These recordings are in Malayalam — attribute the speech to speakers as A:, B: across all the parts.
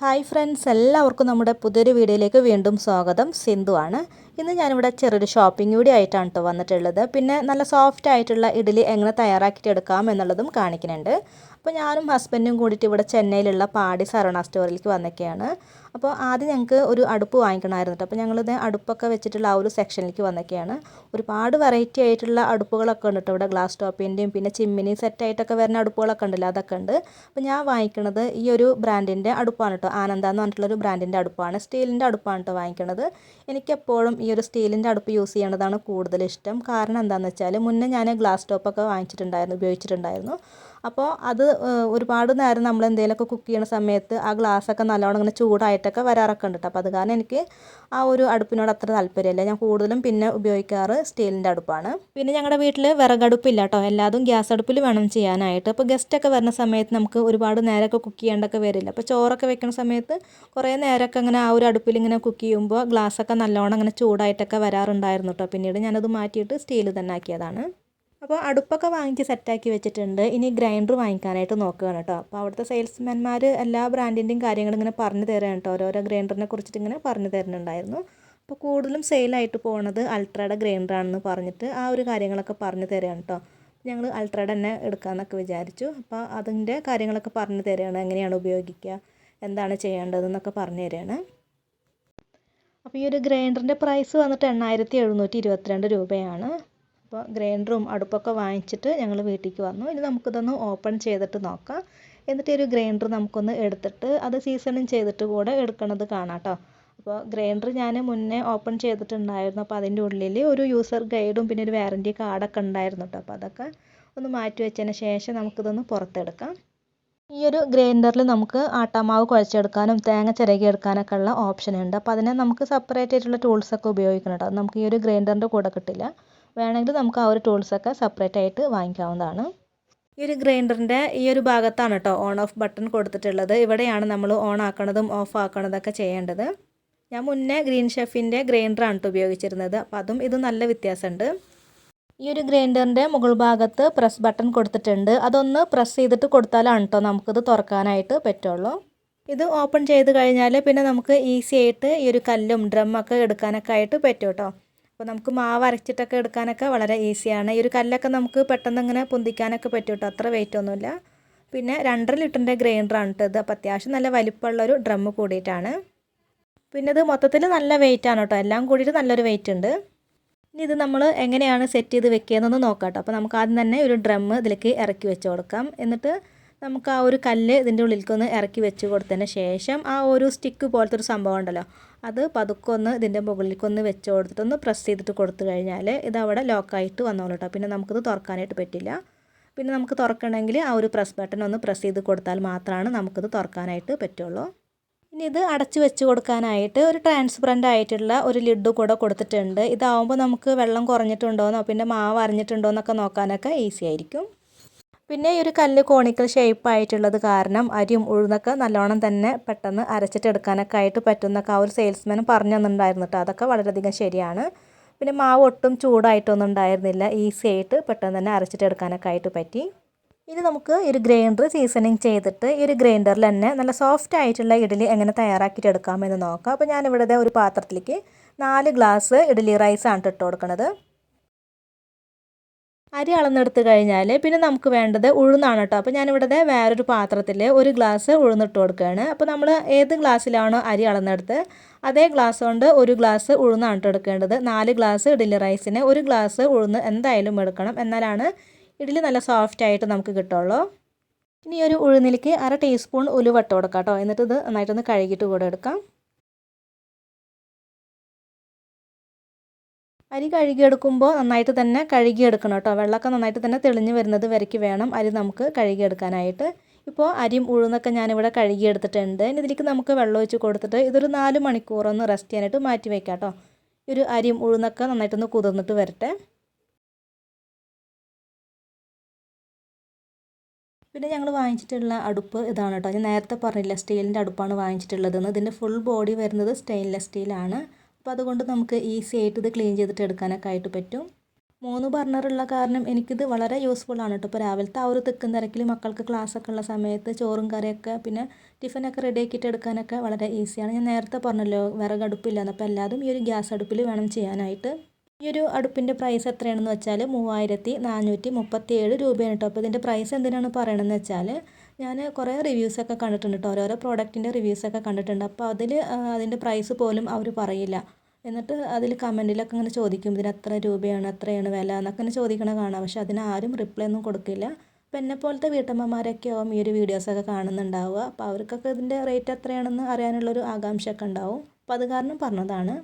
A: ഹായ് ഫ്രണ്ട്സ് എല്ലാവർക്കും നമ്മുടെ പുതിയൊരു വീഡിയോയിലേക്ക് വീണ്ടും സ്വാഗതം. സിന്ധു ആണ്. ഇന്ന് ഞാനിവിടെ ചെറിയൊരു ഷോപ്പിംഗ് കൂടി ആയിട്ടാണ് കേട്ടോ വന്നിട്ടുള്ളത്. പിന്നെ നല്ല സോഫ്റ്റ് ആയിട്ടുള്ള ഇഡ്ഡലി എങ്ങനെ തയ്യാറാക്കിയിട്ട് എടുക്കാം എന്നുള്ളതും കാണിക്കുന്നുണ്ട്. അപ്പോൾ ഞാനും ഹസ്ബൻഡും കൂടിയിട്ട് ഇവിടെ ചെന്നൈയിലുള്ള പാടി സറോണ സ്റ്റോറിലേക്ക് വന്നൊക്കെയാണ്. അപ്പോൾ ആദ്യം ഞങ്ങൾക്ക് ഒരു അടുപ്പ് വാങ്ങിക്കണമായിരുന്നു കേട്ടോ അപ്പോൾ ഞങ്ങളിത് അടുപ്പൊക്കെ വെച്ചിട്ടുള്ള ആ ഒരു സെക്ഷനിലേക്ക് വന്നൊക്കെയാണ്. ഒരുപാട് വെറൈറ്റി ആയിട്ടുള്ള അടുപ്പുകളൊക്കെ ഉണ്ട് കേട്ടോ ഇവിടെ. ഗ്ലാസ് ടോപ്പിന്റെയും പിന്നെ ചിമ്മിനി സെറ്റായിട്ടൊക്കെ വരുന്ന അടുപ്പുകളൊക്കെ ഉണ്ടല്ലോ അതൊക്കെ ഉണ്ട്. അപ്പോൾ ഞാൻ വാങ്ങിക്കണത് ഈ ഒരു ബ്രാൻഡിന്റെ അടുപ്പാണ് കേട്ടോ ആനന്ദ എന്ന് പറഞ്ഞിട്ടുള്ളൊരു ബ്രാൻഡിന്റെ അടുപ്പാണ്. സ്റ്റീലിന്റെ അടുപ്പാണ് കേട്ടോ വാങ്ങിക്കണത്. എനിക്കെപ്പോഴും ഈ ഒരു സ്റ്റീലിന്റെ അടുപ്പ് യൂസ് ചെയ്യേണ്ടതാണ് കൂടുതൽ ഇഷ്ടം. കാരണം എന്താണെന്ന് വെച്ചാൽ മുന്നേ ഞാൻ ഗ്ലാസ് ടോപ്പൊക്കെ വാങ്ങിച്ചിട്ടുണ്ടായിരുന്നു ഉപയോഗിച്ചിട്ടുണ്ടായിരുന്നു. അപ്പോൾ അത് ഒരുപാട് നേരം നമ്മൾ എന്തെങ്കിലുമൊക്കെ കുക്ക് ചെയ്യുന്ന സമയത്ത് ആ ഗ്ലാസ്സൊക്കെ നല്ലോണം ഇങ്ങനെ ചൂടായിട്ടൊക്കെ വരാറൊക്കെ ഉണ്ട് അപ്പോൾ അത് കാരണം എനിക്ക് ആ ഒരു അടുപ്പിനോട് അത്ര താല്പര്യമില്ല. ഞാൻ കൂടുതലും പിന്നെ ഉപയോഗിക്കാറ് സ്റ്റീലിന്റെ അടുപ്പാണ്. പിന്നെ ഞങ്ങളുടെ വീട്ടിൽ വിറകടുപ്പില്ല കേട്ടോ എല്ലാതും ഗ്യാസ് അടുപ്പിൽ വേണം ചെയ്യാനായിട്ട്. അപ്പോൾ ഗസ്റ്റൊക്കെ വരുന്ന സമയത്ത് നമുക്ക് ഒരുപാട് നേരമൊക്കെ കുക്ക് ചെയ്യേണ്ടൊക്കെ വരില്ല. അപ്പോൾ ചോറൊക്കെ വെക്കുന്ന സമയത്ത് കുറേ നേരമൊക്കെ അങ്ങനെ ആ ഒരു അടുപ്പിൽ ഇങ്ങനെ കുക്ക് ചെയ്യുമ്പോൾ ഗ്ലാസ്സൊക്കെ നല്ലോണം അങ്ങനെ ചൂടായിട്ടൊക്കെ വരാറുണ്ടായിരുന്നു കേട്ടോ പിന്നീട് ഞാനത് മാറ്റിയിട്ട് സ്റ്റീൽ തന്നെ ആക്കിയതാണ്. അപ്പോൾ അടുപ്പൊക്കെ വാങ്ങിച്ച് സെറ്റാക്കി വെച്ചിട്ടുണ്ട്. ഇനി ഗ്രൈൻഡർ വാങ്ങിക്കാനായിട്ട് നോക്കുകയാണ് കേട്ടോ. അപ്പോൾ അവിടുത്തെ സെയിൽസ്മാൻമാർ എല്ലാ ബ്രാൻഡിന്റെയും കാര്യങ്ങൾ ഇങ്ങനെ പറഞ്ഞു തരാണ് കേട്ടോ. ഓരോരോ ഗ്രൈൻഡറിനെ കുറിച്ചിട്ട് ഇങ്ങനെ പറഞ്ഞു തരുന്നുണ്ടായിരുന്നു. അപ്പോൾ കൂടുതലും സെയിലായിട്ട് പോകുന്നത് അൾട്രയുടെ ഗ്രൈൻഡറാണെന്ന് പറഞ്ഞിട്ട് ആ ഒരു കാര്യങ്ങളൊക്കെ പറഞ്ഞു തരാണ് കേട്ടോ. ഞങ്ങൾ അൾട്രയുടെ തന്നെ എടുക്കാമെന്നൊക്കെ വിചാരിച്ചു. അപ്പോൾ അതിന്റെ കാര്യങ്ങളൊക്കെ പറഞ്ഞു തരികയാണ് എങ്ങനെയാണ് ഉപയോഗിക്കുക എന്താണ് ചെയ്യേണ്ടതെന്നൊക്കെ പറഞ്ഞു തരികയാണ് അപ്പോൾ ഈ ഒരു ഗ്രൈൻഡറിന്റെ പ്രൈസ് വന്നിട്ട് എണ്ണായിരത്തി എഴുന്നൂറ്റി ഇരുപത്തിരണ്ട് രൂപയാണ്. അപ്പോൾ ഗ്രൈൻഡറും അടുപ്പൊക്കെ വാങ്ങിച്ചിട്ട് ഞങ്ങൾ വീട്ടിലേക്ക് വന്നു. ഇനി നമുക്കിതൊന്ന് ഓപ്പൺ ചെയ്തിട്ട് നോക്കാം. എന്നിട്ട് ഒരു ഗ്രൈൻഡർ നമുക്കൊന്ന് എടുത്തിട്ട് അത് സീസണിങ് ചെയ്തിട്ട് കൂടെ എടുക്കണത് കാണാം കേട്ടോ അപ്പോൾ ഗ്രൈൻഡർ ഞാൻ മുന്നേ ഓപ്പൺ ചെയ്തിട്ടുണ്ടായിരുന്നു. അപ്പോൾ അതിന്റെ ഉള്ളിൽ ഒരു യൂസർ ഗൈഡും പിന്നെ ഒരു വാറന്റി കാർഡൊക്കെ ഉണ്ടായിരുന്നു കേട്ടോ അപ്പോൾ അതൊക്കെ ഒന്ന് മാറ്റി വെച്ചതിന് ശേഷം നമുക്കിതൊന്ന് പുറത്തെടുക്കാം. ഈ ഒരു ഗ്രൈൻഡറിൽ നമുക്ക് ആട്ടാമാവ് കുഴച്ചെടുക്കാനും തേങ്ങ ചിരകി എടുക്കാനൊക്കെ ഉള്ള ഓപ്ഷൻ ഉണ്ട്. അപ്പോൾ അതിനെ നമുക്ക് സെപ്പറേറ്റ് ആയിട്ടുള്ള ടൂൾസൊക്കെ ഉപയോഗിക്കണം കേട്ടോ നമുക്ക് ഈ ഒരു ഗ്രൈൻഡറിന്റെ കൂടെ കിട്ടില്ല. വേണമെങ്കിൽ നമുക്ക് ആ ഒരു ടൂൾസൊക്കെ സെപ്പറേറ്റ് ആയിട്ട് വാങ്ങിക്കാവുന്നതാണ്. ഈ ഒരു ഗ്രൈൻഡറിന്റെ ഈ ഒരു ഭാഗത്താണ് കേട്ടോ ഓൺ ഓഫ് ബട്ടൺ കൊടുത്തിട്ടുള്ളത്. ഇവിടെയാണ് നമ്മൾ ഓൺ ആക്കണതും ഓഫ് ആക്കണതൊക്കെ ചെയ്യേണ്ടത്. ഞാൻ മുന്നേ ഗ്രീൻ ഷെഫിന്റെ ഗ്രൈൻഡറാണ് കേട്ടോ ഉപയോഗിച്ചിരുന്നത്. അപ്പോൾ അതും ഇത് നല്ല വ്യത്യാസമുണ്ട്. ഈ ഒരു ഗ്രൈൻഡറിന്റെ മുകൾ ഭാഗത്ത് പ്രസ് ബട്ടൺ കൊടുത്തിട്ടുണ്ട്. അതൊന്ന് പ്രസ് ചെയ്തിട്ട് കൊടുത്താലാണ് കേട്ടോ നമുക്കിത് തുറക്കാനായിട്ട് പറ്റുള്ളൂ. ഇത് ഓപ്പൺ ചെയ്ത് കഴിഞ്ഞാൽ പിന്നെ നമുക്ക് ഈസി ആയിട്ട് ഈ ഒരു കല്ലും ഡ്രമ്മൊക്കെ എടുക്കാനൊക്കെ ആയിട്ട് പറ്റും കേട്ടോ അപ്പോൾ നമുക്ക് മാവ് അരച്ചിട്ടൊക്കെ എടുക്കാനൊക്കെ വളരെ ഈസിയാണ്. ഈ ഒരു കല്ലൊക്കെ നമുക്ക് പെട്ടെന്ന് ഇങ്ങനെ പൊന്തിക്കാനൊക്കെ പറ്റും കേട്ടോ അത്ര വെയിറ്റ് ഒന്നുമില്ല. പിന്നെ രണ്ടര ലിറ്ററിന്റെ ഗ്രൈൻഡറാണ് കേട്ടോ ഇത്. അപ്പോൾ അത്യാവശ്യം നല്ല വലിപ്പമുള്ളൊരു ഡ്രം കൂടിയിട്ടാണ്. പിന്നെ ഇത് മൊത്തത്തിൽ നല്ല വെയിറ്റ് ആണ് കേട്ടോ എല്ലാം കൂടിയിട്ട് നല്ലൊരു വെയിറ്റ് ഉണ്ട്. ഇനി ഇത് നമ്മൾ എങ്ങനെയാണ് സെറ്റ് ചെയ്ത് വെക്കുകയെന്നൊന്ന് നോക്കാം കേട്ടോ അപ്പോൾ നമുക്ക് ആദ്യം തന്നെ ഒരു ഡ്രം ഇതിലേക്ക് ഇറക്കി വെച്ച് കൊടുക്കാം. എന്നിട്ട് നമുക്ക് ആ ഒരു കല്ല് ഇതിന്റെ ഉള്ളിലേക്കൊന്ന് ഇറക്കി വെച്ച് കൊടുത്തതിന് ശേഷം ആ ഒരു സ്റ്റിക്ക് പോലത്തെ ഒരു സംഭവം ഉണ്ടല്ലോ അത് പതുക്കൊന്ന് ഇതിന്റെ മുകളിലേക്കൊന്ന് വെച്ച് കൊടുത്തിട്ടൊന്ന് പ്രസ് ചെയ്തിട്ട് കൊടുത്തു കഴിഞ്ഞാൽ ഇത് അവിടെ ലോക്കായിട്ട് വന്നോളൂ കേട്ടോ പിന്നെ നമുക്കിത് തുറക്കാനായിട്ട് പറ്റില്ല. പിന്നെ നമുക്ക് തുറക്കണമെങ്കിൽ ആ ഒരു പ്രസ് ബട്ടൺ ഒന്ന് പ്രസ് ചെയ്ത് കൊടുത്താൽ മാത്രമാണ് നമുക്കിത് തുറക്കാനായിട്ട് പറ്റുള്ളൂ. ഇനി ഇത് അടച്ചു വെച്ച് കൊടുക്കാനായിട്ട് ഒരു ട്രാൻസ്പെറന്റ് ആയിട്ടുള്ള ഒരു ലിഡ് കൂടെ കൊടുത്തിട്ടുണ്ട്. ഇതാവുമ്പോൾ നമുക്ക് വെള്ളം കുറഞ്ഞിട്ടുണ്ടോയെന്നോ പിന്നെ മാവ് അറിഞ്ഞിട്ടുണ്ടോ എന്നൊക്കെ നോക്കാനൊക്കെ ഈസി ആയിരിക്കും. പിന്നെ ഈ ഒരു കല്ല് കോണിക്കൽ ഷേപ്പ് ആയിട്ടുള്ളത് കാരണം അരിയും ഉഴുന്നൊക്കെ നല്ലോണം തന്നെ പെട്ടെന്ന് അരച്ചിട്ടെടുക്കാനൊക്കെ ആയിട്ട് പറ്റുന്നൊക്കെ ആ ഒരു സെയിൽസ്മാൻ പറഞ്ഞു തന്നിട്ടുണ്ടായിരുന്നു കേട്ടോ അതൊക്കെ വളരെയധികം ശരിയാണ്. പിന്നെ മാവ് ഒട്ടും ചൂടായിട്ടൊന്നും ഉണ്ടായിരുന്നില്ല. ഈസി ആയിട്ട് പെട്ടെന്ന് തന്നെ അരച്ചിട്ടെടുക്കാനൊക്കെ ആയിട്ട് പറ്റി. ഇനി നമുക്ക് ഒരു ഗ്രൈൻഡർ സീസണിങ് ചെയ്തിട്ട് ഈ ഒരു ഗ്രൈൻഡറിൽ തന്നെ നല്ല സോഫ്റ്റ് ആയിട്ടുള്ള ഇഡലി എങ്ങനെ തയ്യാറാക്കിയിട്ട് എടുക്കാമെന്ന് നോക്കാം. അപ്പോൾ ഞാനിവിടെ ഒരു പാത്രത്തിലേക്ക് നാല് ഗ്ലാസ് ഇഡലി റൈസാണ് ഇട്ട് കൊടുക്കുന്നത് അരി അളന്നെടുത്ത് കഴിഞ്ഞാൽ പിന്നെ നമുക്ക് വേണ്ടത് ഉഴുന്നാണ് കേട്ടോ. അപ്പോൾ ഞാനിവിടെ വേറൊരു പാത്രത്തിൽ ഒരു ഗ്ലാസ് ഉഴുന്നിട്ട് കൊടുക്കുകയാണ്. അപ്പോൾ നമ്മൾ ഏത് ഗ്ലാസ്സിലാണോ അരി അളന്നെടുത്ത് അതേ ഗ്ലാസ് കൊണ്ട് ഒരു ഗ്ലാസ് ഉഴുന്നാണ് കേട്ടോ എടുക്കേണ്ടത്. നാല് ഗ്ലാസ് ഇഡ്ഡലി റൈസിന് ഒരു ഗ്ലാസ് ഉഴുന്ന് എന്തായാലും എടുക്കണം. എന്നാലാണ് ഇഡ്ഡലി നല്ല സോഫ്റ്റ് ആയിട്ട് നമുക്ക് കിട്ടുള്ളൂ. ഇനി ഒരു ഉഴുന്നിലേക്ക് അര ടീസ്പൂൺ ഉലുവട്ട കൊടുക്കാം കേട്ടോ എന്നിട്ട് ഇത് നന്നായിട്ടൊന്ന് കഴുകിയിട്ട് കൂടെ എടുക്കാം. അരി കഴുകിയെടുക്കുമ്പോൾ നന്നായിട്ട് തന്നെ കഴുകിയെടുക്കണം കേട്ടോ. വെള്ളമൊക്കെ നന്നായിട്ട് തന്നെ തെളിഞ്ഞ് വരുന്നത് വരയ്ക്ക് വേണം. അരി നമുക്ക് കഴുകിയെടുക്കാനായിട്ട്. ഇപ്പോൾ അരിയും ഉഴുന്നൊക്കെ ഞാനിവിടെ കഴുകിയെടുത്തിട്ടുണ്ട്. ഇതിലേക്ക് നമുക്ക് വെള്ളം ഒഴിച്ച് കൊടുത്തിട്ട് ഇതൊരു നാല് മണിക്കൂറൊന്ന് റെസ്റ്റ് ചെയ്യാനായിട്ട് മാറ്റി വയ്ക്കാം കേട്ടോ. ഈ ഒരു അരിയും ഉഴുന്നൊക്കെ നന്നായിട്ടൊന്ന് കുതിർന്നിട്ട് വരട്ടെ. പിന്നെ ഞങ്ങൾ വാങ്ങിച്ചിട്ടുള്ള അടുപ്പ് ഇതാണ് കേട്ടോ. ഞാൻ നേരത്തെ പറഞ്ഞില്ല സ്റ്റീലിന്റെ അടുപ്പാണ് വാങ്ങിച്ചിട്ടുള്ളതെന്ന്. ഇതിന്റെ ഫുൾ ബോഡി വരുന്നത് സ്റ്റെയിൻലെസ് സ്റ്റീലാണ് അപ്പോൾ അതുകൊണ്ട് നമുക്ക് ഈസി ആയിട്ട് ഇത് ക്ലീൻ ചെയ്തിട്ട് എടുക്കാനൊക്കെ ആയിട്ട് പറ്റും. മൂന്ന് ബർണറുള്ള കാരണം എനിക്കിത് വളരെ യൂസ്ഫുൾ ആണ് കേട്ടോ ഇപ്പോൾ രാവിലത്തെ ആ ഒരു തിക്കും തിരക്കിൽ മക്കൾക്ക് ക്ലാസ്സൊക്കെ ഉള്ള സമയത്ത് ചോറും കറിയൊക്കെ പിന്നെ ടിഫിനൊക്കെ റെഡി ആക്കിയിട്ട് എടുക്കാനൊക്കെ വളരെ ഈസിയാണ് ഞാൻ നേരത്തെ പറഞ്ഞല്ലോ വിറകടുപ്പില്ലാന്ന് അപ്പോൾ എല്ലാതും ഈ ഒരു ഗ്യാസ് അടുപ്പിൽ വേണം ചെയ്യാനായിട്ട്. ഈ ഒരു അടുപ്പിന്റെ പ്രൈസ് എത്രയാണെന്ന് വെച്ചാൽ മൂവായിരത്തി നാനൂറ്റി മുപ്പത്തി ഏഴ് രൂപയാണ് കേട്ടോ അപ്പോൾ ഇതിന്റെ പ്രൈസ് എന്തിനാണ് പറയണമെന്ന് വെച്ചാൽ ഞാൻ കുറേ റിവ്യൂസൊക്കെ കണ്ടിട്ടുണ്ട് കേട്ടോ ഓരോരോ പ്രോഡക്റ്റിന്റെ റിവ്യൂസൊക്കെ കണ്ടിട്ടുണ്ട്. അപ്പോൾ അതിൽ അതിന്റെ പ്രൈസ് പോലും അവർ പറയില്ല. എന്നിട്ട് അതിൽ കമന്റിലൊക്കെ ഇങ്ങനെ ചോദിക്കും ഇതിന് എത്ര രൂപയാണ് എത്രയാണ് വില? എന്നൊക്കെ ഇങ്ങനെ ചോദിക്കണ കാണാം. പക്ഷെ അതിന് ആരും റിപ്ലൈ ഒന്നും കൊടുക്കില്ല. അപ്പോൾ എന്നെ പോലത്തെ വീട്ടമ്മമാരൊക്കെ ആവും ഈ ഒരു വീഡിയോസൊക്കെ കാണുന്നുണ്ടാവുക. അപ്പോൾ അവർക്കൊക്കെ ഇതിന്റെ റേറ്റ് എത്രയാണെന്ന് അറിയാനുള്ളൊരു ആകാംക്ഷയൊക്കെ ഉണ്ടാവും. അപ്പോൾ അത് കാരണം പറഞ്ഞതാണ്.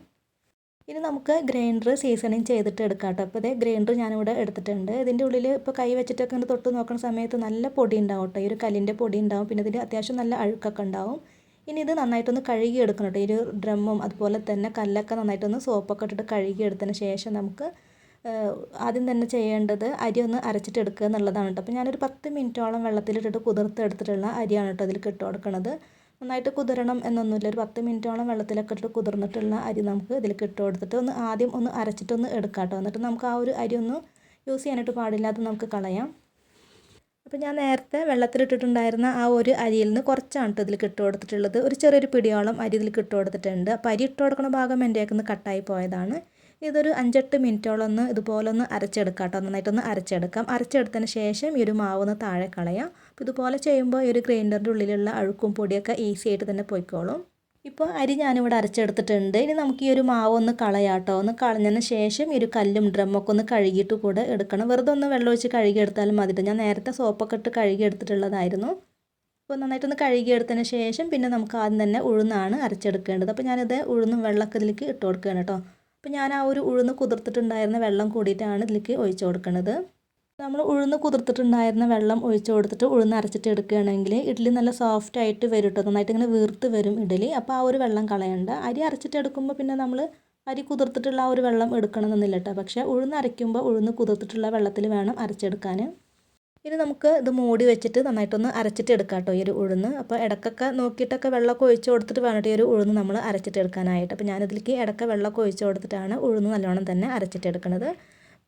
A: ഇനി നമുക്ക് ഗ്രൈൻഡർ സീസണിങ് ചെയ്തിട്ട് എടുക്കാം കേട്ടോ. അപ്പോൾ ഇതേ ഗ്രൈൻഡർ ഞാനിവിടെ എടുത്തിട്ടുണ്ട്. ഇതിന്റെ ഉള്ളിൽ ഇപ്പോൾ കൈ വെച്ചിട്ടൊക്കെ ഇങ്ങനെ തൊട്ട് നോക്കുന്ന സമയത്ത് നല്ല പൊടി ഉണ്ടാവും കേട്ടോ. ഈ ഒരു കല്ലിന്റെ പൊടി ഉണ്ടാവും. പിന്നെ ഇതിന്റെ അത്യാവശ്യം നല്ല അഴുക്കൊക്കെ ഉണ്ടാവും. ഇനി ഇത് നന്നായിട്ടൊന്ന് കഴുകി എടുക്കണം കേട്ടോ. ഈ ഒരു ഡ്രമ്മും അതുപോലെ തന്നെ കല്ലൊക്കെ നന്നായിട്ടൊന്ന് സോപ്പൊക്കെ ഇട്ടിട്ട് കഴുകി എടുത്തതിന് ശേഷം നമുക്ക് ആദ്യം തന്നെ ചെയ്യേണ്ടത് അരി ഒന്ന് അരച്ചിട്ട് എടുക്കുക എന്നുള്ളതാണ് കേട്ടോ. അപ്പോൾ ഞാനൊരു പത്ത് മിനിറ്റോളം വെള്ളത്തിലിട്ടിട്ട് കുതിർത്ത് എടുത്തിട്ടുള്ള അരിയാണ് കേട്ടോ അതിൽ ഇട്ട് കൊടുക്കുന്നത് നന്നായിട്ട് കുതിരണം എന്നൊന്നുമില്ല. ഒരു പത്ത് മിനിറ്റോളം വെള്ളത്തിലൊക്കെ ഇട്ടിട്ട് കുതിർന്നിട്ടുള്ള അരി നമുക്ക് ഇതിൽ ഇട്ട് കൊടുത്തിട്ട് ഒന്ന് ആദ്യം ഒന്ന് അരച്ചിട്ടൊന്ന് എടുക്കാം കേട്ടോ. എന്നിട്ട് നമുക്ക് ആ ഒരു അരി ഒന്ന് യൂസ് ചെയ്യാനായിട്ട് പാടില്ലാതെ നമുക്ക് കളയാം. അപ്പോൾ ഞാൻ നേരത്തെ വെള്ളത്തിലിട്ടിട്ടുണ്ടായിരുന്ന ആ ഒരു അരിയിൽ നിന്ന് കുറച്ചാണ് കേട്ടോ ഇതിൽ ഇട്ട് കൊടുത്തിട്ടുള്ളത്. ഒരു ചെറിയൊരു പിടിയോളം അരി ഇതിൽ ഇട്ട് കൊടുത്തിട്ടുണ്ട്. അപ്പോൾ അരി ഇട്ട് കൊടുക്കുന്ന ഭാഗം എന്റെ ഒന്ന് കട്ടായി പോയതാണ്. ഇതൊരു അഞ്ചെട്ട് മിനിറ്റോളം ഒന്ന് ഇതുപോലെ ഒന്ന് അരച്ചെടുക്കാം കേട്ടോ. നന്നായിട്ടൊന്ന് അരച്ചെടുക്കാം. അരച്ചെടുത്തതിന് ശേഷം ഈ ഒരു മാവ് ഒന്ന് താഴെ കളയാം. അപ്പോൾ ഇതുപോലെ ചെയ്യുമ്പോൾ ഈ ഒരു ഗ്രൈൻഡറിന്റെ ഉള്ളിലുള്ള അഴുക്കും പൊടിയൊക്കെ ഈസി ആയിട്ട് തന്നെ പോയിക്കോളും. ഇപ്പോൾ അരി ഞാനിവിടെ അരച്ചെടുത്തിട്ടുണ്ട്. ഇനി നമുക്ക് ഈ ഒരു മാവ് ഒന്ന് കളയാട്ടോ. ഒന്ന് കളഞ്ഞതിന് ശേഷം ഈ ഒരു കല്ലും ഡ്രമ്മൊക്കെ ഒന്ന് കഴുകിയിട്ട് കൂടെ എടുക്കണം. വെറുതെ ഒന്ന് വെള്ളം ഒഴിച്ച് കഴുകിയെടുത്താലും മതി ഞാൻ നേരത്തെ സോപ്പൊക്കെ ഇട്ട് കഴുകിയെടുത്തിട്ടുള്ളതായിരുന്നു. അപ്പോൾ നന്നായിട്ടൊന്ന് കഴുകിയെടുത്തതിന് ശേഷം പിന്നെ നമുക്ക് ആദ്യം തന്നെ ഉഴുന്നാണ് അരച്ചെടുക്കേണ്ടത്. അപ്പോൾ ഞാനിത് ഉഴുന്നും വെള്ളമൊക്കെ ഇതിലേക്ക് ഇട്ട് കൊടുക്കുകയാണ് കേട്ടോ അപ്പോൾ ഞാൻ ആ ഒരു ഉഴുന്ന് കുതിർത്തിട്ടുണ്ടായിരുന്ന വെള്ളം കൂടിയിട്ടാണ് ഇതിലേക്ക് ഒഴിച്ചു കൊടുക്കുന്നത് നമ്മൾ ഉഴുന്ന് കുതിർത്തിട്ടുണ്ടായിരുന്ന വെള്ളം ഒഴിച്ച് കൊടുത്തിട്ട് ഉഴുന്ന് അരച്ചിട്ട് എടുക്കുകയാണെങ്കിൽ ഇഡ്ഡലി നല്ല സോഫ്റ്റ് ആയിട്ട് വരും കേട്ടോ നന്നായിട്ട് ഇങ്ങനെ വീർത്ത് വരും ഇഡ്ഡലി. അപ്പോൾ ആ ഒരു വെള്ളം കളയണ്ട. അരി അരച്ചിട്ട് എടുക്കുമ്പോൾ പിന്നെ നമ്മൾ അരി കുതിർത്തിട്ടുള്ള ആ ഒരു വെള്ളം എടുക്കണമെന്നില്ല കേട്ടോ പക്ഷേ ഉഴുന്ന് അരയ്ക്കുമ്പോൾ ഉഴുന്ന് കുതിർത്തിട്ടുള്ള വെള്ളത്തിൽ വേണം അരച്ചെടുക്കാൻ ഇനി നമുക്ക് ഇത് മൂടി വെച്ചിട്ട് നന്നായിട്ടൊന്ന് അരച്ചിട്ട് എടുക്കാം കേട്ടോ ഈ ഒരു ഉഴുന്ന്. അപ്പോൾ ഇടക്കൊക്കെ നോക്കിയിട്ടൊക്കെ വെള്ളമൊക്കെ ഒഴിച്ച് കൊടുത്തിട്ട് വേണം ഈ ഒരു ഉഴുന്ന് നമ്മൾ അരച്ചിട്ട് എടുക്കാനായിട്ട്. അപ്പോൾ ഞാനിതിലേക്ക് ഇടക്ക വെള്ളമൊക്കെ ഒഴിച്ച് കൊടുത്തിട്ടാണ് ഉഴുന്ന് നല്ലോണം തന്നെ അരച്ചിട്ട് എടുക്കുന്നത്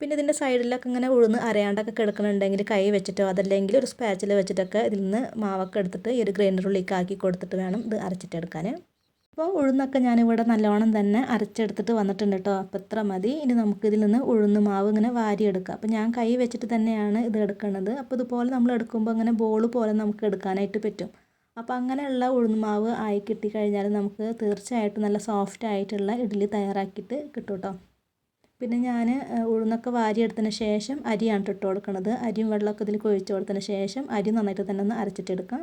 A: പിന്നെ ഇതിന്റെ സൈഡിലൊക്കെ ഇങ്ങനെ ഉഴുന്ന് അരയാണ്ടൊക്കെ കിടക്കുന്നുണ്ടെങ്കിൽ കൈ വെച്ചിട്ടോ അതല്ലെങ്കിൽ ഒരു സ്പാച്ചിൽ വെച്ചിട്ടൊക്കെ ഇതിൽ നിന്ന് മാവൊക്കെ എടുത്തിട്ട് ഈ ഒരു ഗ്രൈൻഡർ ഉള്ളിലേക്ക് ആക്കി കൊടുത്തിട്ട് വേണം ഇത് അരച്ചിട്ടെടുക്കാൻ. അപ്പോൾ ഉഴുന്നൊക്കെ ഞാനിവിടെ നല്ലോണം തന്നെ അരച്ചെടുത്തിട്ട് വന്നിട്ടുണ്ട് കേട്ടോ. അപ്പോൾ ഇത്ര മതി. ഇനി നമുക്ക് ഇതിൽ നിന്ന് ഉഴുന്ന് മാവ് ഇങ്ങനെ വാരിയെടുക്കാം. അപ്പോൾ ഞാൻ കൈ വെച്ചിട്ട് തന്നെയാണ് ഇത് എടുക്കുന്നത്. അപ്പോൾ ഇതുപോലെ നമ്മൾ എടുക്കുമ്പോൾ ഇങ്ങനെ ബോൾ പോലെ നമുക്ക് എടുക്കാനായിട്ട് പറ്റും. അപ്പോൾ അങ്ങനെയുള്ള ഉഴുന്ന് മാവ് ആയി കിട്ടിക്കഴിഞ്ഞാൽ നമുക്ക് തീർച്ചയായിട്ടും നല്ല സോഫ്റ്റ് ആയിട്ടുള്ള ഇഡ്ഡലി തയ്യാറാക്കിയിട്ട് കിട്ടും കേട്ടോ. പിന്നെ ഞാൻ ഉഴുന്നൊക്കെ വാരിയെടുത്തതിന് ശേഷം അരിയാണ് ഇട്ട് കൊടുക്കുന്നത് അരിയും വെള്ളമൊക്കെ ഇതിൽ കുഴിച്ച് കൊടുത്തതിന് ശേഷം അരി നന്നായിട്ട് തന്നെ ഒന്ന് അരച്ചിട്ടെടുക്കാം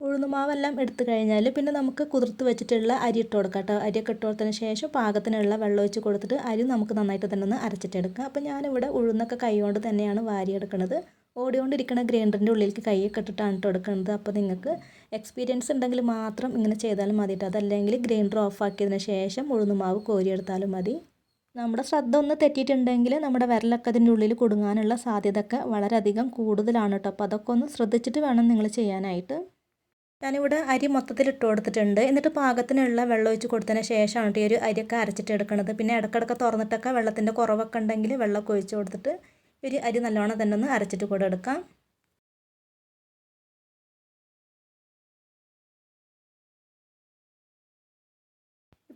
A: ഉഴുന്നുമാവെല്ലാം എടുത്തു കഴിഞ്ഞാൽ പിന്നെ നമുക്ക് കുതിർത്ത് വെച്ചിട്ടുള്ള അരി ഇട്ട് കൊടുക്കാം കേട്ടോ. അരിയൊക്കെ ഇട്ട് കൊടുത്തതിന് ശേഷം പാകത്തിനുള്ള വെള്ളം ഒഴിച്ച് കൊടുത്തിട്ട് അരി നമുക്ക് നന്നായിട്ട് തന്നെ ഒന്ന് അരച്ചിട്ടെടുക്കാം അപ്പോൾ ഞാനിവിടെ ഉഴുന്നൊക്കെ കൈകൊണ്ട് തന്നെയാണ് വാരിയെടുക്കുന്നത് ഓടിക്കൊണ്ടിരിക്കുന്ന ഗ്രൈൻഡറിന്റെ ഉള്ളിലേക്ക് കൈയൊക്കെ ഇട്ടിട്ടാണ് ഇട്ട് കൊടുക്കുന്നത് അപ്പോൾ നിങ്ങൾക്ക് എക്സ്പീരിയൻസ് ഉണ്ടെങ്കിൽ മാത്രം ഇങ്ങനെ ചെയ്താലും മതി കേട്ടോ അതല്ലെങ്കിൽ ഗ്രൈൻഡർ ഓഫ് ആക്കിയതിന് ശേഷം ഉഴുന്നുമാവ് കോരിയെടുത്താലും മതി. നമ്മുടെ ശ്രദ്ധ ഒന്ന് തെറ്റിയിട്ടുണ്ടെങ്കിൽ നമ്മുടെ വിരലൊക്കെ അതിന്റെ ഉള്ളിൽ കുടുങ്ങാനുള്ള സാധ്യതയൊക്കെ വളരെയധികം കൂടുതലാണ് കേട്ടോ. അപ്പോൾ അതൊക്കെ ഒന്ന് ശ്രദ്ധിച്ചിട്ട് വേണം നിങ്ങൾ ചെയ്യാനായിട്ട്. ഞാനിവിടെ അരി മൊത്തത്തിൽ ഇട്ട് കൊടുത്തിട്ടുണ്ട്. എന്നിട്ട് പാകത്തിനുള്ള വെള്ളം ഒഴിച്ച് കൊടുത്തതിന് ശേഷമാണ് ഈ ഒരു അരിയൊക്കെ അരച്ചിട്ട് എടുക്കുന്നത് പിന്നെ ഇടയ്ക്കിടയ്ക്ക് തുറന്നിട്ടൊക്കെ വെള്ളത്തിന്റെ കുറവൊക്കെ ഉണ്ടെങ്കിൽ വെള്ളമൊക്കെ ഒഴിച്ച് കൊടുത്തിട്ട് ഒരു അരി നല്ലോണം തന്നെ ഒന്ന് അരച്ചിട്ട് കൂടെ എടുക്കാം.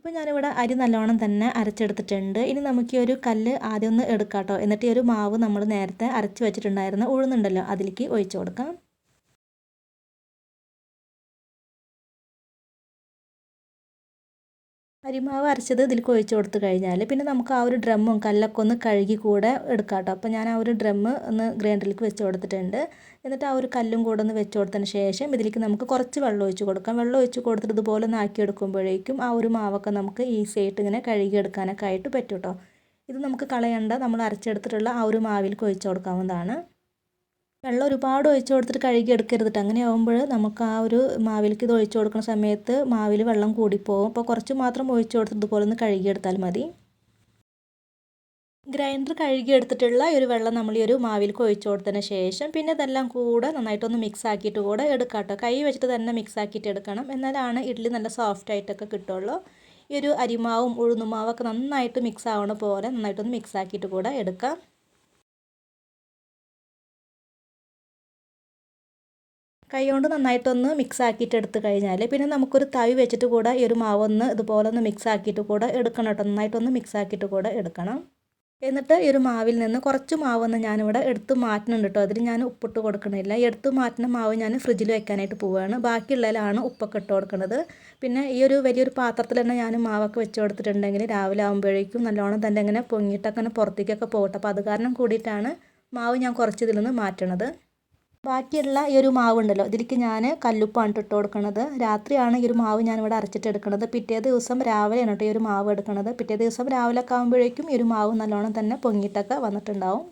A: ഇപ്പോൾ ഞാനിവിടെ അരി നല്ലോണം തന്നെ അരച്ചെടുത്തിട്ടുണ്ട്. ഇനി നമുക്ക് ഈ ഒരു കല്ല് ആദ്യം ഒന്ന് എടുക്കാം കേട്ടോ എന്നിട്ട് ഈ ഒരു മാവ് നമ്മൾ നേരത്തെ അരച്ച് വെച്ചിട്ടുണ്ടായിരുന്ന. ഉഴുന്നുണ്ടല്ലോ അതിലേക്ക് ഒഴിച്ച് കൊടുക്കാം. അരിമാവ് അരച്ചത് ഇതിലേക്ക് ഒഴിച്ച് കൊടുത്തു കഴിഞ്ഞാൽ പിന്നെ നമുക്ക് ആ ഒരു ഡ്രമ്മും കല്ലൊക്കെ ഒന്ന് കഴുകി കൂടെ എടുക്കാം കേട്ടോ അപ്പോൾ ഞാൻ ആ ഒരു ഡ്രമ്മ് ഒന്ന് ഗ്രൈൻഡറിലേക്ക് വെച്ച് കൊടുത്തിട്ടുണ്ട്. എന്നിട്ട് ആ ഒരു കല്ലും കൂടെ ഒന്ന് വെച്ച് കൊടുത്തതിന് ശേഷം ഇതിലേക്ക് നമുക്ക് കുറച്ച് വെള്ളം ഒഴിച്ച് കൊടുക്കാം. വെള്ളം ഒഴിച്ച് കൊടുത്തിട്ട് ഇതുപോലെ ഒന്ന് ആക്കി എടുക്കുമ്പോഴേക്കും ആ ഒരു മാവൊക്കെ നമുക്ക് ഈസി ആയിട്ട് ഇങ്ങനെ കഴുകി എടുക്കാനൊക്കെ ആയിട്ട് പറ്റും കേട്ടോ ഇത് നമുക്ക് കളയണ്ട. നമ്മൾ അരച്ചെടുത്തിട്ടുള്ള ആ ഒരു മാവിൽ ഒഴിച്ച് കൊടുക്കാവുന്നതാണ്. വെള്ളം ഒരുപാട് ഒഴിച്ചു കൊടുത്തിട്ട് കഴുകി എടുക്കരുത് അങ്ങനെ ആകുമ്പോൾ നമുക്ക് ആ ഒരു മാവിലേക്ക് ഇത് ഒഴിച്ചു കൊടുക്കുന്ന സമയത്ത് മാവിൽ വെള്ളം കൂടിപ്പോകും അപ്പോൾ കുറച്ച് മാത്രം ഒഴിച്ചു കൊടുത്തിട്ട് ഇതുപോലെ ഒന്ന് കഴുകിയെടുത്താൽ മതി. ഗ്രൈൻഡർ കഴുകി എടുത്തിട്ടുള്ള ഒരു വെള്ളം നമ്മൾ ഈ ഒരു മാവിലേക്ക് ഒഴിച്ചു കൊടുത്തതിന് ശേഷം പിന്നെ ഇതെല്ലാം കൂടെ നന്നായിട്ടൊന്ന് മിക്സ് ആക്കിയിട്ട് കൂടെ എടുക്കാം കേട്ടോ. കൈ വെച്ചിട്ട് തന്നെ മിക്സ് ആക്കിയിട്ട് എടുക്കണം. എന്നാലാണ് ഇഡ്ഡലി നല്ല സോഫ്റ്റ് ആയിട്ടൊക്കെ കിട്ടുള്ളൂ. ഈ ഒരു അരിമാവും ഉഴുന്നുമാവൊക്കെ നന്നായിട്ട് മിക്സ് ആവണ പോലെ നന്നായിട്ടൊന്ന് മിക്സ് ആക്കിയിട്ട് കൂടെ എടുക്കാം. കൈകൊണ്ട് നന്നായിട്ടൊന്ന് മിക്സ് ആക്കിയിട്ട് എടുത്തു കഴിഞ്ഞാൽ പിന്നെ നമുക്കൊരു തവി വെച്ചിട്ട് കൂടെ ഈ ഒരു മാവൊന്ന് ഇതുപോലെ ഒന്ന് മിക്സ് ആക്കിയിട്ട് കൂടെ എടുക്കണം കേട്ടോ. നന്നായിട്ടൊന്ന് മിക്സ് ആക്കിയിട്ട് കൂടെ എടുക്കണം. എന്നിട്ട് ഈ ഒരു മാവിൽ നിന്ന് കുറച്ച് മാവൊന്ന് ഞാനിവിടെ എടുത്ത് മാറ്റുന്നുണ്ട് കേട്ടോ. അതിൽ ഞാൻ ഉപ്പിട്ട് കൊടുക്കണില്ല. എടുത്ത് മാറ്റുന്ന മാവ് ഞാൻ ഫ്രിഡ്ജിൽ വെക്കാനായിട്ട് പോവുകയാണ് ബാക്കിയുള്ളതിലാണ് ഉപ്പൊക്കെ ഇട്ട് കൊടുക്കുന്നത് പിന്നെ ഈ ഒരു വലിയൊരു പാത്രത്തിൽ തന്നെ ഞാൻ മാവൊക്കെ വെച്ച് കൊടുത്തിട്ടുണ്ടെങ്കിൽ രാവിലെ ആകുമ്പോഴേക്കും നല്ലോണം തന്നെ ഇങ്ങനെ പൊങ്ങിയിട്ടൊക്കെ പുറത്തേക്കൊക്കെ പോകട്ടെ. അപ്പോൾ അത് കാരണം കൂടിയിട്ടാണ് മാവ് ഞാൻ കുറച്ച് ഇതിൽ നിന്ന് മാറ്റണത്. ബാക്കിയുള്ള ഈ ഒരു മാവ് ഉണ്ടല്ലോ ഇതിലേക്ക് ഞാൻ കല്ലുപ്പാണ് ഇട്ട് കൊടുക്കുന്നത് രാത്രിയാണ് ഈ ഒരു മാവ് ഞാൻ ഇവിടെ അരച്ചിട്ട് എടുക്കുന്നത് പിറ്റേ ദിവസം രാവിലെയാണ് കേട്ടോ ഈ ഒരു മാവ് എടുക്കുന്നത് പിറ്റേ ദിവസം രാവിലെ ഒക്കെ ആകുമ്പോഴേക്കും ഈ ഒരു മാവ് നല്ലോണം തന്നെ പൊങ്ങിയിട്ടൊക്കെ വന്നിട്ടുണ്ടാവും.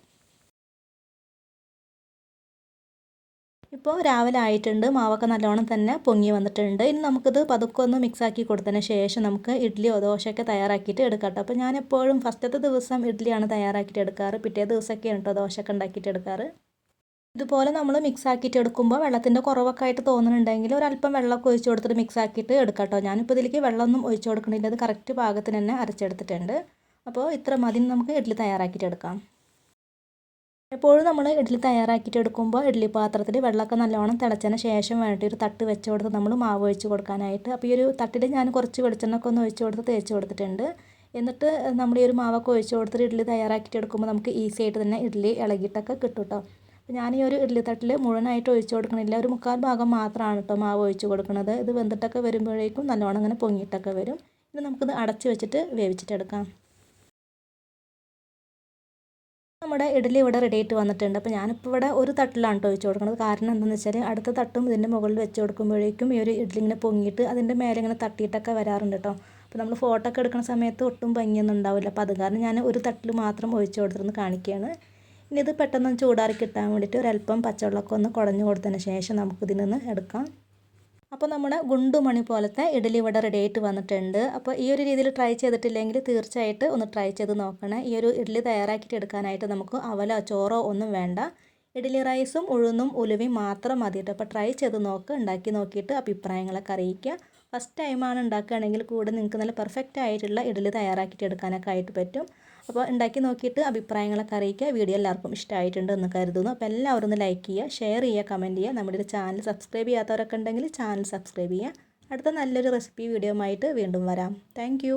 A: ഇപ്പോൾ രാവിലെ ആയിട്ടുണ്ട് മാവൊക്കെ നല്ലോണം തന്നെ പൊങ്ങി വന്നിട്ടുണ്ട്. ഇനി നമുക്കിത് പതുക്കെ ഒന്ന് മിക്സാക്കി കൊടുത്തതിന് ശേഷം നമുക്ക് ഇഡ്ഡലിയോ ദോശയൊക്കെ തയ്യാറാക്കിയിട്ട് എടുക്കാം അപ്പോൾ ഞാൻ എപ്പോഴും ഫസ്റ്റത്തെ ദിവസം ഇഡ്ഡലിയാണ് തയ്യാറാക്കിയിട്ട് എടുക്കാറ്. പിറ്റേ ദിവസമൊക്കെയാണ് കേട്ടോ ദോശയൊക്കെ ഉണ്ടാക്കിയിട്ട് എടുക്കാറ്. ഇതുപോലെ നമ്മൾ മിക്സ് ആക്കിയിട്ട് എടുക്കുമ്പോൾ വെള്ളത്തിന്റെ കുറവൊക്കെ ആയിട്ട് തോന്നുന്നുണ്ടെങ്കിൽ ഒരല്പം വെള്ളമൊക്കെ ഒഴിച്ച് കൊടുത്തിട്ട് മിക്സ് ആക്കിയിട്ട് എടുക്കാം ഞാനിപ്പോൾ ഇതിലേക്ക് വെള്ളമൊന്നും ഒഴിച്ച് കൊടുക്കണില്ല. അത് കറക്റ്റ് ഭാഗത്തിന് തന്നെ അരച്ചെടുത്തിട്ടുണ്ട്. അപ്പോൾ ഇത്ര മതി നമുക്ക് ഇഡ്ഡലി തയ്യാറാക്കിയിട്ട് എടുക്കാം. എപ്പോഴും നമ്മൾ ഇഡ്ഡലി തയ്യാറാക്കിയിട്ട് എടുക്കുമ്പോൾ ഇഡ്ഡലി പാത്രത്തിൽ വെള്ളമൊക്കെ നല്ലോണം തിളച്ചതിന് ശേഷം വേണ്ടി ഒരു തട്ട് വെച്ച് കൊടുത്ത് നമ്മൾ മാവ് ഒഴിച്ച് കൊടുക്കാനായിട്ട്. അപ്പോൾ ഈ ഒരു തട്ടിൽ ഞാൻ കുറച്ച് വെളിച്ചെണ്ണൊക്കെ ഒന്ന് ഒഴിച്ച് കൊടുത്ത് തേച്ച് കൊടുത്തിട്ടുണ്ട്. എന്നിട്ട് നമ്മൾ ഈ ഒരു മാവൊക്കെ ഒഴിച്ച് കൊടുത്തിട്ട് ഇഡ്ഡലി തയ്യാറാക്കിയിട്ട് എടുക്കുമ്പോൾ നമുക്ക് ഈസി ആയിട്ട് തന്നെ ഇഡ്ഡലി ഇളകിയിട്ടൊക്കെ കിട്ടും കേട്ടോ അപ്പോൾ ഞാൻ ഈ ഒരു ഇഡ്ഡലി തട്ടിൽ മുഴുവനായിട്ട് ഒഴിച്ചു കൊടുക്കണില്ല. ഒരു മുക്കാൽ ഭാഗം മാത്രമാണ് കേട്ടോ മാവ് ഒഴിച്ചു കൊടുക്കുന്നത് ഇത് വെന്തിട്ടൊക്കെ വരുമ്പോഴേക്കും നല്ലോണം അങ്ങനെ പൊങ്ങിയിട്ടൊക്കെ വരും. ഇനി നമുക്കിത് അടച്ചു വെച്ചിട്ട് വേവിച്ചിട്ടെടുക്കാം. നമ്മുടെ ഇഡ്ഡലി ഇവിടെ റെഡി ആയിട്ട് വന്നിട്ടുണ്ട്. അപ്പോൾ ഞാനിപ്പോൾ ഇവിടെ ഒരു തട്ടിലാണ് കേട്ടോ ഒഴിച്ച് കൊടുക്കുന്നത് കാരണം എന്താണെന്ന് വെച്ചാൽ അടുത്ത തട്ടും ഇതിന്റെ മുകളിൽ വെച്ച് കൊടുക്കുമ്പോഴേക്കും ഈ ഒരു ഇഡ്ഡലി ഇങ്ങനെ പൊങ്ങിയിട്ട് അതിന്റെ മേലെ ഇങ്ങനെ തട്ടിയിട്ടൊക്കെ വരാറുണ്ട് കേട്ടോ അപ്പോൾ നമ്മൾ ഫോട്ടോ ഒക്കെ എടുക്കുന്ന സമയത്ത് ഒട്ടും ഭംഗിയൊന്നും ഉണ്ടാവില്ല. അപ്പോൾ അത് കാരണം ഞാൻ ഒരു തട്ടിൽ മാത്രം ഒഴിച്ചു കൊടുത്തിരുന്ന് കാണിക്കുകയാണ് ഇനി ഇത് പെട്ടെന്ന് ചൂടാറി കിട്ടാൻ വേണ്ടിയിട്ട് ഒരല്പം പച്ചവെള്ളമൊക്കെ ഒന്ന് കുടഞ്ഞു കൊടുത്തതിന് ശേഷം നമുക്കിതിൽ നിന്ന് എടുക്കാം. അപ്പോൾ നമ്മുടെ ഗുണ്ടുമണി പോലത്തെ ഇഡലി ഇവിടെ റെഡി ആയിട്ട് വന്നിട്ടുണ്ട്. അപ്പോൾ ഈ ഒരു രീതിയിൽ ട്രൈ ചെയ്തിട്ടില്ലെങ്കിൽ തീർച്ചയായിട്ടും ഒന്ന് ട്രൈ ചെയ്ത് നോക്കണേ. ഈ ഒരു ഇഡ്ഡലി തയ്യാറാക്കിയിട്ട് എടുക്കാനായിട്ട് നമുക്ക് അവല ചോറോ ഒന്നും വേണ്ട. ഇഡലി റൈസും ഉഴുന്നും ഉലുവയും മാത്രം മതിയിട്ട് അപ്പോൾ ട്രൈ ചെയ്ത് നോക്ക്. ഉണ്ടാക്കി നോക്കിയിട്ട് അഭിപ്രായങ്ങളൊക്കെ അറിയിക്കുക. ഫസ്റ്റ് ടൈമാണ് ഉണ്ടാക്കുകയാണെങ്കിൽ കൂടെ നിങ്ങൾക്ക് നല്ല പെർഫെക്റ്റ് ആയിട്ടുള്ള ഇഡലി തയ്യാറാക്കിയിട്ട് എടുക്കാനൊക്കെ ആയിട്ട് പറ്റും. അപ്പോൾ ഉണ്ടാക്കി നോക്കിയിട്ട് അഭിപ്രായങ്ങളൊക്കെ അറിയിക്കുക. വീഡിയോ എല്ലാവർക്കും ഇഷ്ടമായിട്ടുണ്ട് എന്ന് കരുതുന്നു. അപ്പോൾ എല്ലാവരും ഒന്ന് ലൈക്ക് ചെയ്യുക ഷെയർ ചെയ്യുക കമന്റ് ചെയ്യുക. നമ്മുടെ ഒരു ചാനൽ സബ്സ്ക്രൈബ് ചെയ്യാത്തവരൊക്കെ ഉണ്ടെങ്കിൽ ചാനൽ സബ്സ്ക്രൈബ് ചെയ്യുക. അടുത്ത നല്ലൊരു റെസിപ്പി വീഡിയോ ആയിട്ട് വീണ്ടും വരാം. താങ്ക്